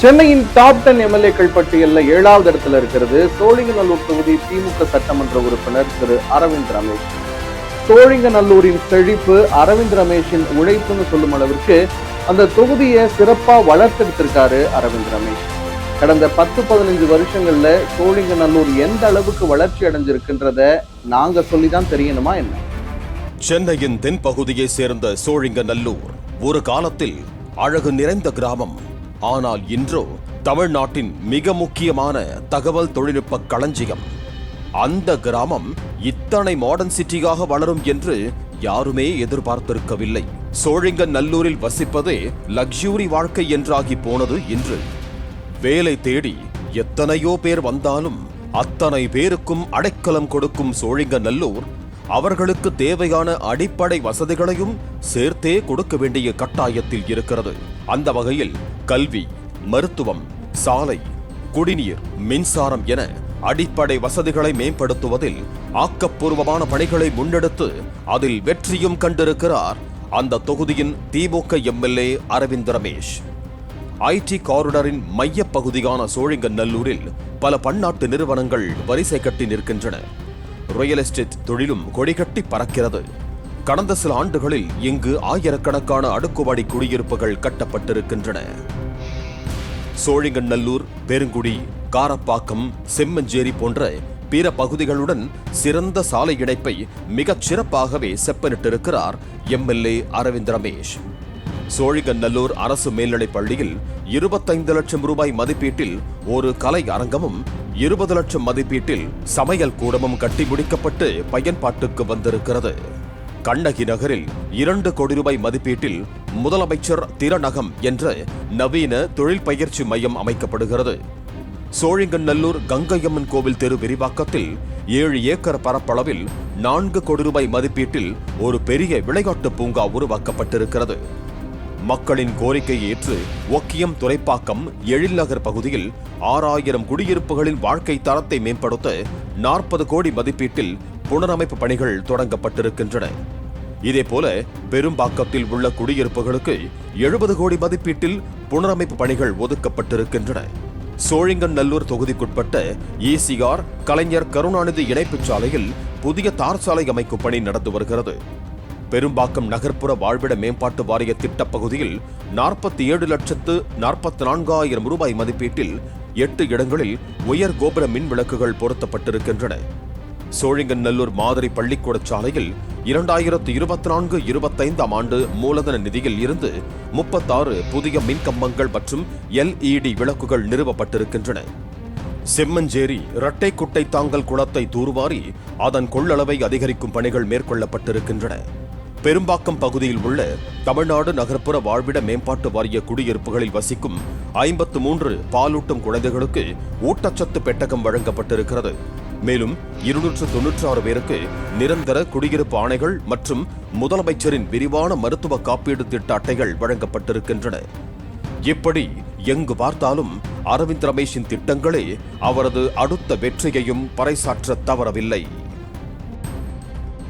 சென்னையின் top ten எம்எல்ஏக்கள் பட்டியல்ல ஏழாவது இடத்துல இருக்கிறது. சோழிங்கநல்லூர் தொகுதி திமுக சட்டமன்ற உறுப்பினர் திரு அரவிந்த் ரமேஷ். சோழிங்கநல்லூரின் செழிப்பு அரவிந்த் ரமேஷின் உழைப்புன்னு சொல்லும் அளவிற்கு அந்த தொகுதியை சிறப்பா வளர்த்தெடுத்திருக்காரு அரவிந்த் ரமேஷ். கடந்த பத்து பதினஞ்சு வருஷங்கள்ல சோழிங்கநல்லூர் எந்த அளவுக்கு வளர்ச்சி அடைஞ்சிருக்குன்றத நாங்க சொல்லிதான் தெரியணுமா என்ன? சென்னையின் தென்பகுதியை சேர்ந்த சோழிங்கநல்லூர் ஒரு காலத்தில் அழகு நிறைந்த கிராமம் ஆனால் இன்றோ தமிழ்நாட்டின் மிக முக்கியமான தகவல் தொழில்நுட்ப களஞ்சியம். அந்த கிராமம் இத்தனை மாடர்ன் சிட்டியாக வளரும் என்று யாருமே எதிர்பார்த்திருக்கவில்லை. சோழிங்கநல்லூரில் வசிப்பதே லக்ஸூரி வாழ்க்கை என்றாகி போனது இன்று. வேலை தேடி எத்தனையோ பேர் வந்தாலும் அத்தனை பேருக்கும் அடைக்கலம் கொடுக்கும் சோழிங்கநல்லூர் அவர்களுக்கு தேவையான அடிப்படை வசதிகளையும் சேர்த்தே கொடுக்க வேண்டிய கட்டாயத்தில் இருக்கிறது. அந்த வகையில் கல்வி மருத்துவம் சாலை குடிநீர் மின்சாரம் என அடிப்படை வசதிகளை மேம்படுத்துவதில் ஆக்கப்பூர்வமான பணிகளை முன்னெடுத்து அதில் வெற்றியும் கண்டிருக்கிறார் அந்த தொகுதியின் திமுக எம்எல்ஏ அரவிந்த் ரமேஷ். ஐடி காரிடரின் மையப் பகுதியான சோழிங்கநல்லூரில் பல பன்னாட்டு நிறுவனங்கள் வரிசை கட்டி நிற்கின்றன. ரியல் எஸ்டேட் தொழிலும் கொடிகட்டி பறக்கிறது. கடந்த சில ஆண்டுகளில் இங்கு ஆயிரக்கணக்கான அடுக்குமாடி குடியிருப்புகள் கட்டப்பட்டிருக்கின்றன. சோழிங்கநல்லூர் பெருங்குடி காரப்பாக்கம் செம்மஞ்சேரி போன்ற பிற பகுதிகளுடன் சிறந்த சாலை இணைப்பை மிகச் சிறப்பாகவே செப்பனிட்டிருக்கிறார் எம்எல்ஏ அரவிந்த் ரமேஷ். சோழிகநல்லூர் அரசு மேல்நிலைப் பள்ளியில் இருபத்தைந்து லட்சம் ரூபாய் மதிப்பீட்டில் ஒரு கலை அரங்கமும் இருபது லட்சம் மதிப்பீட்டில் சமையல் கூடமும் கட்டி முடிக்கப்பட்டு பயன்பாட்டுக்கு வந்திருக்கிறது. கண்ணகி நகரில் இரண்டு கோடி ரூபாய் மதிப்பீட்டில் முதலமைச்சர் திறநகம் என்ற நவீன தொழில் பயிற்சி மையம் அமைக்கப்படுகிறது. சோழிங்கநல்லூர் கங்கையம்மன் கோவில் தெரு விரிவாக்கத்தில் ஏழு ஏக்கர் பரப்பளவில் நான்கு கோடி ரூபாய் மதிப்பீட்டில் ஒரு பெரிய விளையாட்டு பூங்கா உருவாக்கப்பட்டிருக்கிறது. மக்களின் கோரிக்கையை ஏற்று ஒக்கியம் துறைப்பாக்கம் எழில்நகர் பகுதியில் ஆறாயிரம் குடியிருப்புகளின் வாழ்க்கை தரத்தை மேம்படுத்த நாற்பது கோடி மதிப்பீட்டில் புனரமைப்பு பணிகள் தொடங்கப்பட்டிருக்கின்றன. இதேபோல பெரும்பாக்கத்தில் உள்ள குடியிருப்புகளுக்கு எழுபது கோடி மதிப்பீட்டில் புனரமைப்பு பணிகள் ஒதுக்கப்பட்டிருக்கின்றன. சோழிங்கநல்லூர் தொகுதிக்குட்பட்ட ஏசிஆர் கலைஞர் கருணாநிதி இணைப்புச் சாலையில் புதிய தார் சாலை அமைக்கும் பணி நடந்து வருகிறது. பெரும்பாக்கம் நகர்ப்புற வாழ்விட மேம்பாட்டு வாரிய திட்டப் பகுதியில் நாற்பத்தி ஏழு லட்சத்து நாற்பத்தி நான்காயிரம் ரூபாய் மதிப்பீட்டில் எட்டு இடங்களில் உயர் கோபுர மின் விளக்குகள் பொருத்தப்பட்டிருக்கின்றன. சோழிங்கநல்லூர் மாதிரி பள்ளிக்கூட சாலையில் இரண்டாயிரத்து இருபத்தி நான்கு இருபத்தைந்தாம் ஆண்டு மூலதன நிதியில் இருந்து முப்பத்தாறு புதிய மின்கம்பங்கள் மற்றும் எல்இடி விளக்குகள் நிறுவப்பட்டிருக்கின்றன. செம்மஞ்சேரி இரட்டை குட்டை தாங்கல் குளத்தை தூர்வாரி அதன் கொள்ளளவை அதிகரிக்கும் பணிகள் மேற்கொள்ளப்பட்டிருக்கின்றன. பெரும்பாக்கம் பகுதியில் உள்ள தமிழ்நாடு நகர்ப்புற வாழ்விட மேம்பாட்டு வாரிய குடியிருப்புகளில் வசிக்கும் ஐம்பத்து மூன்று பாலூட்டும் குழந்தைகளுக்கு ஊட்டச்சத்து பெட்டகம் வழங்கப்பட்டிருக்கிறது. மேலும் இருநூற்று தொன்னூற்றி ஆறு பேருக்கு நிரந்தர குடியிருப்பு ஆணைகள் மற்றும் முதலமைச்சரின் விரிவான மருத்துவ காப்பீடு திட்ட அட்டைகள் வழங்கப்பட்டிருக்கின்றன. இப்படி எங்கு பார்த்தாலும் அரவிந்த் ரமேஷின் திட்டங்களே அவரது அடுத்த வெற்றியையும் பறைசாற்ற தவறவில்லை.